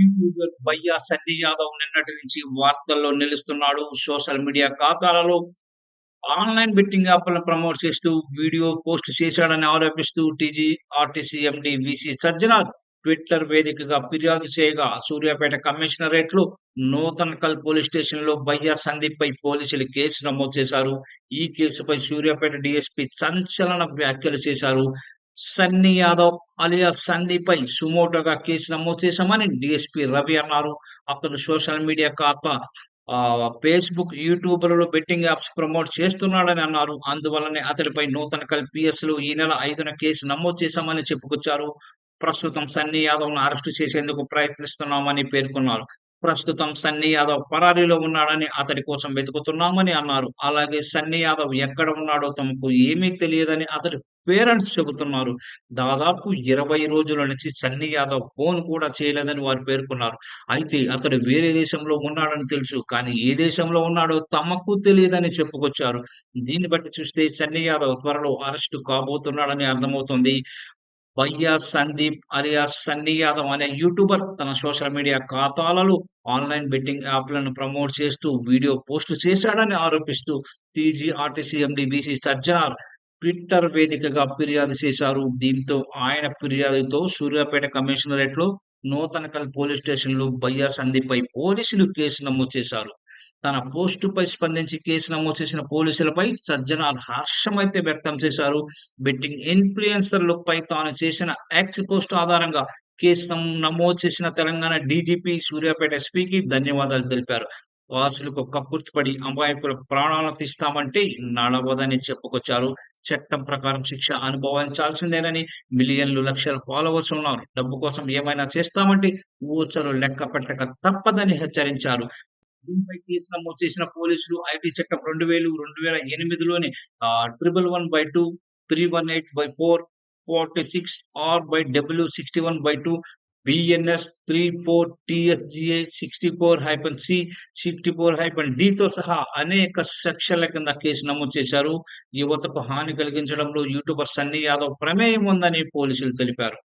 YouTuber బయ్యా సన్నీ యాదవ్ నిన్నటి నుంచి వార్తల్లో నిలుస్తున్నాడు. సోషల్ మీడియా ఖాతాలలో ఆన్లైన్ బెట్టింగ్ యాప్లను ప్రమోట్ చేస్తూ వీడియో పోస్ట్ చేశాడని ఆరోపిస్తూ TG RTC MD VC Sajjanar Twitter వేదికగా ఫిర్యాదు చేయగా సూర్యాపేట కమిషనరేట్లు నూతనకల్ పోలీస్ స్టేషన్లో బయ్యా సందీప్ పై పోలీసులు కేసు నమోదు చేశారు. ఈ కేసుపై సూర్యాపేట డిఎస్పీ సంచలన వ్యాఖ్యలు చేశారు. సన్నీ యాదవ్ అలియా సందీప్ పై సుమోటోగా కేసు నమోదు చేశామని డిఎస్పీ రవి అన్నారు. అతను సోషల్ మీడియా ఖాతా ఆ ఫేస్బుక్ యూట్యూబ్లలో బెట్టింగ్ యాప్స్ ప్రమోట్ చేస్తున్నాడని అన్నారు. అందువల్లనే అతడిపై నూతన కల్ పిఎస్లు ఈ నెల ఐదున కేసు నమోదు చేశామని చెప్పుకొచ్చారు. ప్రస్తుతం సన్నీ యాదవ్ను అరెస్టు చేసేందుకు ప్రయత్నిస్తున్నామని పేర్కొన్నారు. ప్రస్తుతం సన్నీ యాదవ్ పరారీలో ఉన్నాడని అతడి కోసం వెతుకుతున్నామని అన్నారు. అలాగే సన్నీ యాదవ్ ఎక్కడ ఉన్నాడో తమకు ఏమీ తెలియదని అతడి పేరెంట్స్ చెబుతున్నారు. దాదాపు ఇరవై రోజుల నుంచి సన్నీ యాదవ్ ఫోన్ కూడా చేయలేదని వారు పేర్కొన్నారు. అయితే అతడు వేరే దేశంలో ఉన్నాడని తెలుసు కానీ ఏ దేశంలో ఉన్నాడో తమకు తెలియదని చెప్పుకొచ్చారు. దీన్ని బట్టి చూస్తే సన్నీ యాదవ్ త్వరలో అరెస్టు కాబోతున్నాడని అర్థమవుతుంది. బయ్యా సందీప్ అలియా సన్నీ యాదవ్ అనే యూట్యూబర్ తన సోషల్ మీడియా ఖాతాలలో ఆన్లైన్ బెట్టింగ్ యాప్లను ప్రమోట్ చేస్తూ వీడియో పోస్ట్ చేశాడని ఆరోపిస్తూ TG RTC MD VC Sajjanar Twitter వేదికగా ఫిర్యాదు చేశారు. దీంతో ఆయన ఫిర్యాదుతో సూర్యాపేట కమిషనరేట్లో నూతనకల్ పోలీస్ స్టేషన్లో బయ్యా సందీప్ పై పోలీసులు కేసు నమోదు చేశారు. తన పోస్టుపై స్పందించి కేసు నమోదు చేసిన పోలీసులపై సజ్జనార్ హర్షమైతే వ్యక్తం చేశారు. బెట్టింగ్ ఇన్ఫ్లుయెన్సర్లపై తాను చేసిన యాక్స్ పోస్ట్ ఆధారంగా కేసు నమోదు చేసిన తెలంగాణ డీజీపీ సూర్యాపేట ఎస్పీకి ధన్యవాదాలు తెలిపారు. వాసులకు కక్కుర్తిపడి అమాయకుల ప్రాణాలను తీస్తామంటే నడవదని చెప్పుకొచ్చారు. చట్టం ప్రకారం శిక్ష అనుభవించాల్సిందేనని మిలియన్లు లక్షల ఫాలోవర్స్ ఉన్నారు. డబ్బు కోసం ఏమైనా చేస్తామంటే ఊసలు లెక్క పెట్టక తప్పదని హెచ్చరించారు. దీనిపై కేసు నమోదు చేసిన పోలీసులు ఐటీ చట్టం రెండు వేలు రెండు వేల ఎనిమిదిలోని triple one by two three one eight by four forty six R by W sixty one by two BNS three four TSGA sixty four hyphen C sixty four hyphen డితో సహా అనేక సెక్షన్ల కింద కేసు నమోదు చేశారు. యువతకు హాని కలిగించడంలో యూట్యూబర్ సన్నీ యాదవ్ ప్రమేయం ఉందని పోలీసులు తెలిపారు.